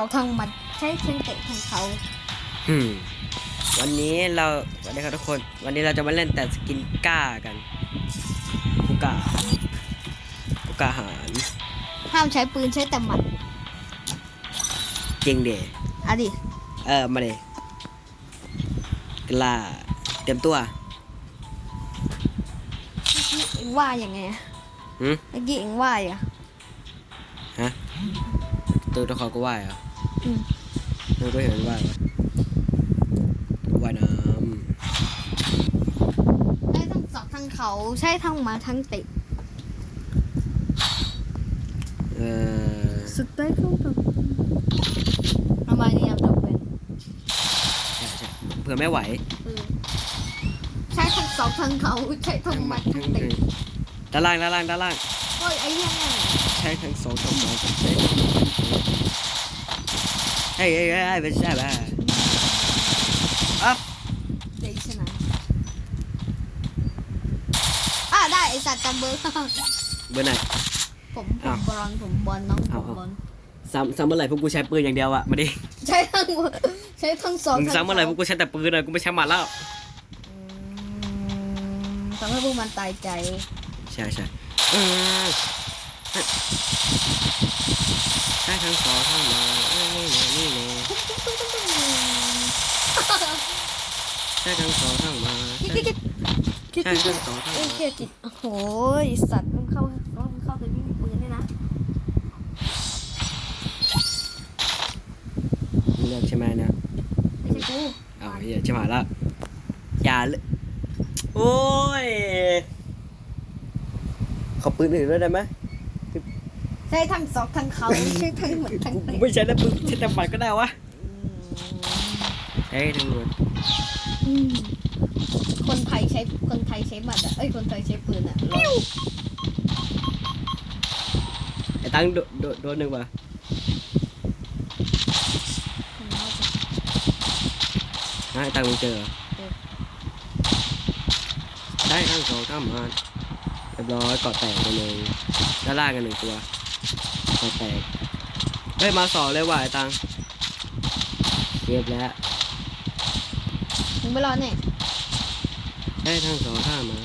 ต่อทางมันใช้เชิงเตะของเขาอืมวันนี้เราสวัสดีครับทุกคน วันนี้เราจะมาเล่นแต่สกินก้ากันกูก้ากูก้าหารห้ามใช้ปืนใช้แต่หมัดจริงเดอะดิเออมาเลยกล้าเตรียมตัวเอ็งว่าอย่างไงอะหืมเมื่อกี้เอ็งว่าอย่างฮะตัวตะคอก็ว่ายเหรอะอื มมันก็เห็นมันว่ายวะว่ายน้ใช้ทั้งสอกทั้งเขาใช้ทั้งหมาทั้งเตะำเออสุดท้ายเขาแบบทำไมเนี่ยจบเป็นใช่ใช่เผื่อไม่ไหวเออใช้ทั้งสอกทั้งเขาใช้ทั้งหมัดทั้งเตะด้านล่างด้านล่างด้านล่าง โอ้ยไอ้เนี่ยเนี่ยใช้ทั้งสองทั้งสองใช้ทั้งเฮ้ย เฮ้ยเฮ้ยไม่ใช่ป่ะอ๊บเตะชนะอะได้ไอสัตว์จำเบอร์เบอร์ไหนผมผอ้าวมบอลผมบอลน้องผอ้าวมบอลซ้ำซ้ำเมื่อไหร่พวกกูใช้ปืนอย่างเดียวอะมาดิใช้ทั้งใช้ทั้งสองมึงทั้งซ้ำเมื่อไหร่พวกกูใช้แต่ปืนอะกูไม่ใช้หมัดแล้ว อืมทำให้พวกมันตายใจ ใช่ใช่เออ ใช้ทั้งสองทั้งมาเอ้ยนี่แน่นี่แน่ใช้ทั้งสองทั้งมาคิดใช้คิดคิดคิดใช่คิดทั้งสองทั้งเอ้ยมาเกียจิตโอ้โหสัตว์มันเข้ามันเข้าไปวิ่งปืนด้วยนะมึงเลือกใช่ไหมเนี่ยไม่ใช่กูเอาเหี้ยใช่ไหมละอย่าเลยโอ้ยขอปืนอื่นด้วยได้ไหม ใช้ทั้งสองทั้งเขาใช้ทั้งหมดทั้งกูเตะไม่ใช้แล้วปืนใช้แต่หมัดก็ได้วะใช้ทั้งหมดอืมคนไทยใช้คนไทยใช้หมัดอะเอ้ยคนไทยใช้ปืนอะเราไอ้ตั้งโดโดโดนหนึ่งว่ะนะไอ้ตั้งมึงเจอเหรอได้ทั้งสองทั้งหมาเรียบร้อยเกาะแตกไปเลยด้านล่างกันหนึ่งตัวเกาะแตกเฮ้ยมาสองเลยว่ะไอ้ตังเรียบแล้วมึงไม่รอดเนี่ยได้ทั้งสองท่างมา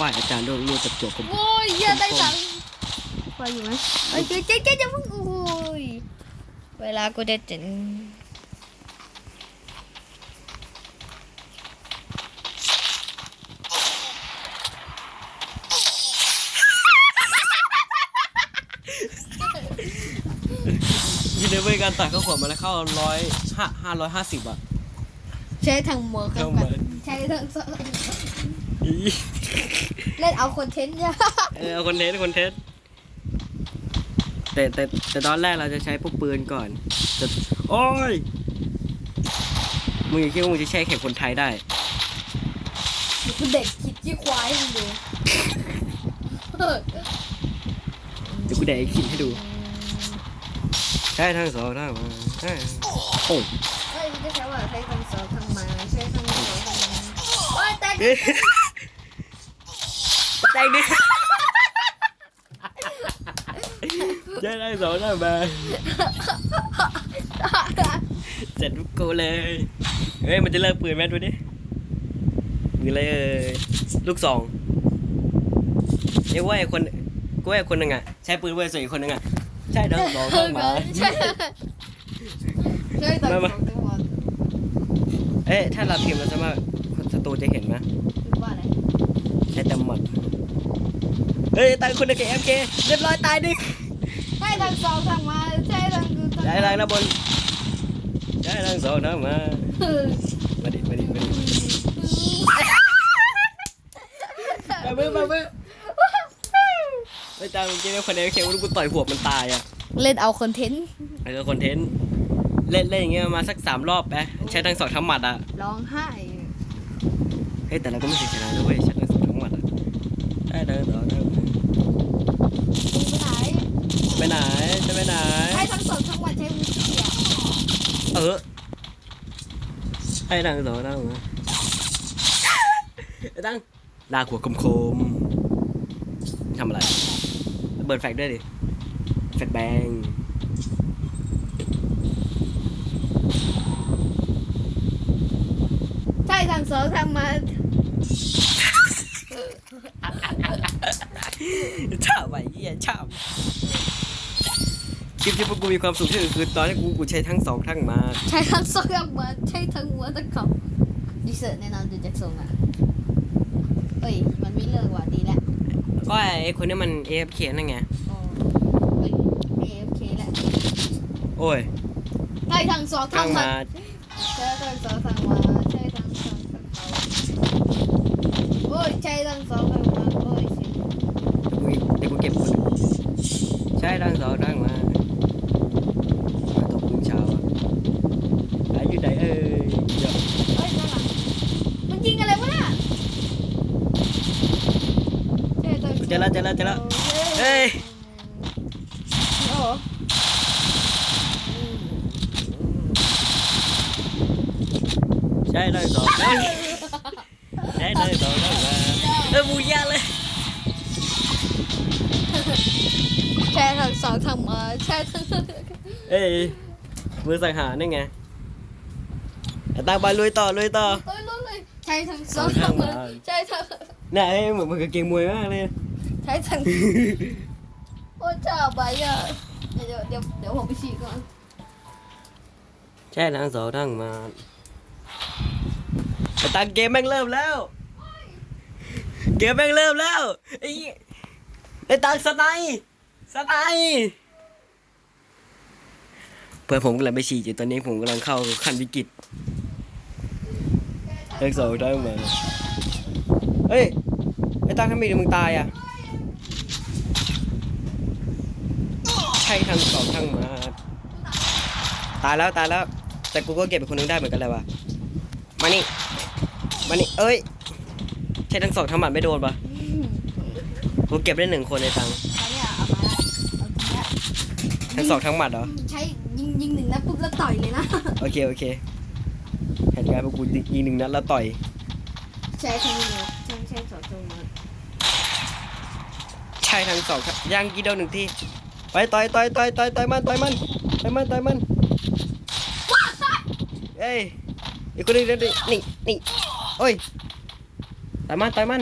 ว่าอาจารย์โดนรูดจับจวกผมโอ้ยเหี้ยได้สังไปอยู่ไหมเอ้ยเจ๊เจ๊เจ๊จะพึ่งโอ้ยเวลากูจะเจ็นยินดีด้วย การตัดข้าวขวดมาแล้วเข้าร้อยห้าห้าร้อยห้าสิบอะ ใช้ทั้งหมดกันทั้งหมดใช้ทั้งสองเล่นเอาคอนเทนต์เนี่ยเออเอาคนเทสคนเทสแต่แต่แต่ตอนแรกเราจะใช้พวกปืนก่อนจะโอ้ยมึงอย่าคิดว่ามึงจะแช่แข่งคนไทยได้กูเด็กคิดยี่ควายมึงดูเออเดี๋ยวกูแดกไอ้ขิงให้ดู ใช่ทั้งสองทั้งมาใช่โอ้เอ้ยไม่ใช่ว่าใช้ทั้งสองทั้งมาใช้ทั้งสองทั้งมาโอ้ยแต่เอ๊ะใจดิใช่ทั้งสองทั้งมาเสร็จกูเลยเฮ้ยมันจะเลิกปืนแม่ดูดิมีอะไรเอ่ยลูกสองเอ้ยว่าไอ้คนกูว่าไอ้คนหนึ่งอะใช้ปืนเว้ยส่วนอีกคนหนึ่งอะ ใช่ทั้งสองทั้งมา ใช่ใช่ทั้งสองทั้งมาเอ๊ะถ้าเราพิมพ์เราจะมาศัตรูจะเห็นไหมคือว่าอะไรใช้แต่หมัดเฮ้ยตายคนเดียวกับเอ็มเคเรียบร้อยตายดิใช่ทั้งสองทั้งมาใช่ทั้งคือทั้งได้แรงนะบนได้แรงสองนะมา เออ มาดิมาดิมาดิมาเบิ้มมาเบิ้ม ไม่ตายจริงๆแล้วคนเดียวเคว่ากูต่อยหัวมันตายอะเล่นเอาคอนเทนต์ไอ้ก็คอนเทนต์เล่นเล่นอย่างเงี้ยมาสักสามรอบไปใช้ทั้งสองทั้งหมัดอะร้องไห้เฮ้ยแต่เราก็ไม่เคยชนะนะเว้ยใช้ทั้งสองทั้งหมัดอะได้เดินต่อได้มึงไปไหนไปไหนจะไปไหนใช้ทั้งสองทั้งวันใช้มือเสียเออให้ดังสองดังมาไอ้ดังลากหัวคมๆทำำอะไรระ เบิดแฟกด้วยดิแฟกแบงใช่ทางสองทางมาชอบไอ้เหี้ยชอบคลิปที่พวกกูมีความสุขที่สุดคือตอนที่กูกูใช้ทั้งสองทั้งมา ใช่ทางสองทางมาใช่ทางหัวทางเขาดีเซอร์แน่นอนดูจากทรงอะเอ้ยมันไม่เลิกว่ะดีแล้ว ก็ไอ้คนนี้มัน AFK นั่นไงโอ้เฮ้ยเอฟเคแล้วโอ้ยใช่ทางสองทาทั้งงมา มาใช่ทางสองทางมาใช่ทางสองทางเขาโอ้ยใช่ทางสองทางมาโอ้ยชิกูเดี๋ยวกูเก็บคนใช่ทั้งสองทั้งมามาตกคุณเช้าอะหาอยู่ไหนเอ้ยเดี๋ยว เฮ้ยนั่นหลังมันยิงอะไรวะน่ะใช่ทางสอง เจอแล้วเจอแล้วเจอแล้วเฮ้ยโอ้โหใช่ทั้งสองเอ้ยใช่ทั้งสองทั้งมาเอ้ยบูยาเลยใช่ทางสองทางมาใช่ทางเอ้ยมือสังหารนั่นไงเอาตามไปลุยต่อลุยต่อเฮ้ยรู้เลยใช่ทางสองทางมาใช่ทางน่ะเอ้ยเหมือนมันกางเกงมวยมากเลย ใช่ทางโอ้ชอบไปอะเดี๋ยวเดี๋ยวเดี๋ยวผมไปฉี่ก่อนใช่ทั้งสองทั้งมาไอ้ตังเกมแม่งเริ่มแล้ว เกมแม่งเริ่มแล้วไอ้ไอ้ตังสไนด์สไนด์เพื่อนผมกำลังไปฉี่อยู่ตอนนี้ผมกำลังเข้าขั้นวิกฤตเลขสองทั้งมาเฮ้ยไอ้ตังทำไมเดี๋ยวมึงตายอะใช่ทั้งสองทั้งมาตายแล้วตายแล้ว แต่กูก็เก็บไปคนนึงได้เหมือนกันเลยว่ะมานี่มานี่เอ้ยใช่ทั้งสองทั้งหมัดไม่โดนปะกูเก็บได้หนึ่งคนในตังค์ตอนเนี้ยเอามาละเอาทีละทั้งสองทั้งหมัดเหรอใช้ยิงยิงหนึ่งนัดปุ๊บแล้วต่อยเลยนะ โอเคโอเคแผนการพวกกูยิงหนึ่งนัดแล้วต่อยใช้ทางนี้ใช่ใช่สองตรงมาใช่ทั้งสองทั้งย่างกี่เดียวหนึ่งทีไป ต่อยต่อยต่อยต่อยต่อยมันต่อยมันต่อยมันต่อยมันเอ้ยอีกคนหนึงเดี๋ยวดินี่นี่โอ้ยต่อยมันต่อยมัน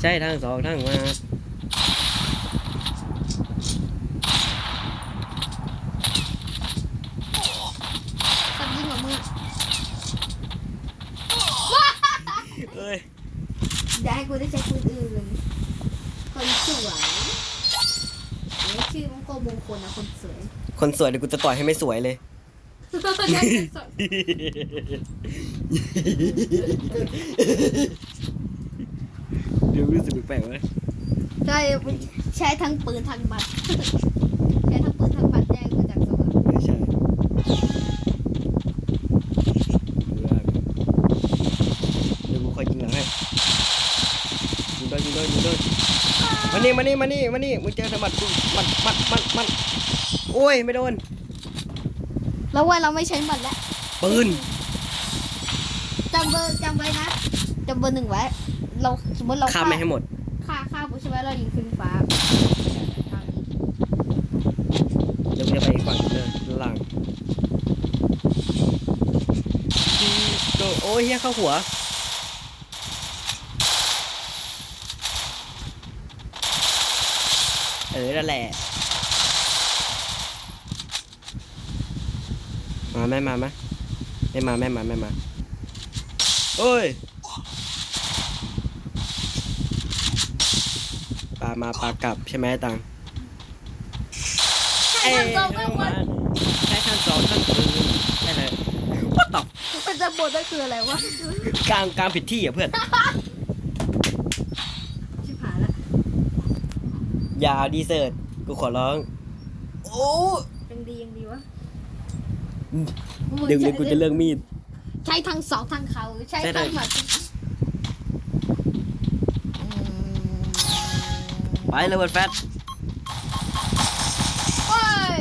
ใช่ทั้งสองทั้งมาสักยิงกว่ามือเอ้ยอย่าให้กูได้ใช้คนอื่นคนสวยนี่ ชื่อมันก็มงคลนะคนสวยคนสวยเดี๋ยวกูจะต่อยให้ไม่สวยเลย เดี๋ยวรู้สึกแปลกๆไหม ใช่ใช้ทั้งปืนทั้งบัตรใช้ทั้งปืนทั้งบัตรแจ้งมาจากสวรรค์ ไม่ใช่เดี๋ยวกูคอยยิงหลังให้ยิงด้วยยิงด้วยยิงด้วยมา นี่มานี่มานี่มานี่มึงเจอสมัดกูมัดมัดมัดมัดโอ้ยไม่โดนแล้วว่าเราไม่ใช้บัตรแล้วปืนจำเบอร์จำไว้นะจำเบอร์หนึ่งไว้ เราสมมติเราข้ามไม่ให้หมดฆ่าฆ่าผู้ใช่ไหมเรายิงขึ้นฟ้าทางนี้เดี๋ยวกูจะไปอีกฝั่งเลยหลังโดโอ้ยเฮียเข้าหัว ออนั่นแหละ มาแม่มาไหมไม่มาแม่มาแม่มาโอ้ยปลามาปลากลับใช่ไหมตังใช่ทางสองทางวันใช้ขั้นสองขั้นคืนใช่เลย What the มันจะบทนั่นคืออะไรวะกลางกลางผิดที่อะเพื่อน ชิบหายละ อย่าดีเซิร์ตกูขอร้อง โอ้ยังดียังดีวะเดี๋ยวเดี๋ยวกูจะเลิกมีด ใช้ทั้งสองทางเขาใช้ใช่ทั้งทางหมัดอืมไปเลยเวิร์ดแฟตโอ้ย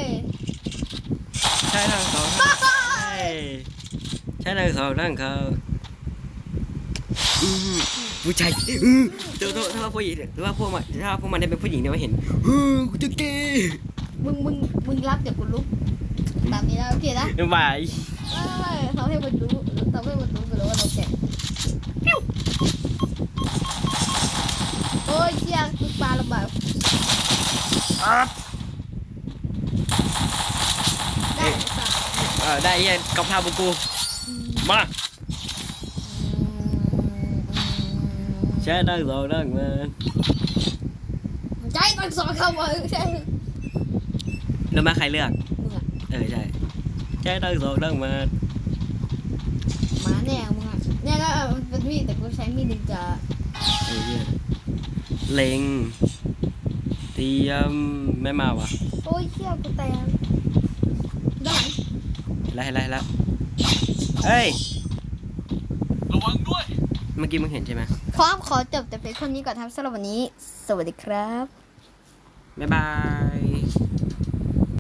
ใช่ทางสองทางใช่ใช่ทางสองทางเขาอืม ผู้ชายเออถ้าถ้าถ้าว่าผู้หญิงถ้าว่าพวกมันถ้าพวกมันได้เป็นผู้หญิงเนี่ยมาเห็นเออกูจะเกย์มึงมึงมึงรับเดี๋ยวกูลุกตามนี้นะโอเคนะไม่ไหวไม่ทำให้มันรู้ทำให้มันรู้ไปเลยว่าเราแก่โอ้ยเชี่ยมึงปลาลำบากได้ปลาเออได้เหี้ยกับพาบุกูมา ใช่ได้สองได้มาใจต้องสอนคำว่าใช่แล้วมาใครเลือกมึงอะเออใช่ใช่ได้สองได้มาหมาแน่มึงอะเนี่ยก็เป็นมีดแต่กูใช้มีดนินจาเออเนี่ยเล็งเตรียมไม่มาวะโอ้ยเชี่ยกูแตกด้านหลังไล่ไล่แล้วเฮ้ยระวังด้วย เมื่อกี้มึงเห็นใช่ไหมพร้อมขอจบแต่เพียงเท่านี้ก่อนครับสำหรับวันนี้ สวัสดีครับ บ๊ายบาย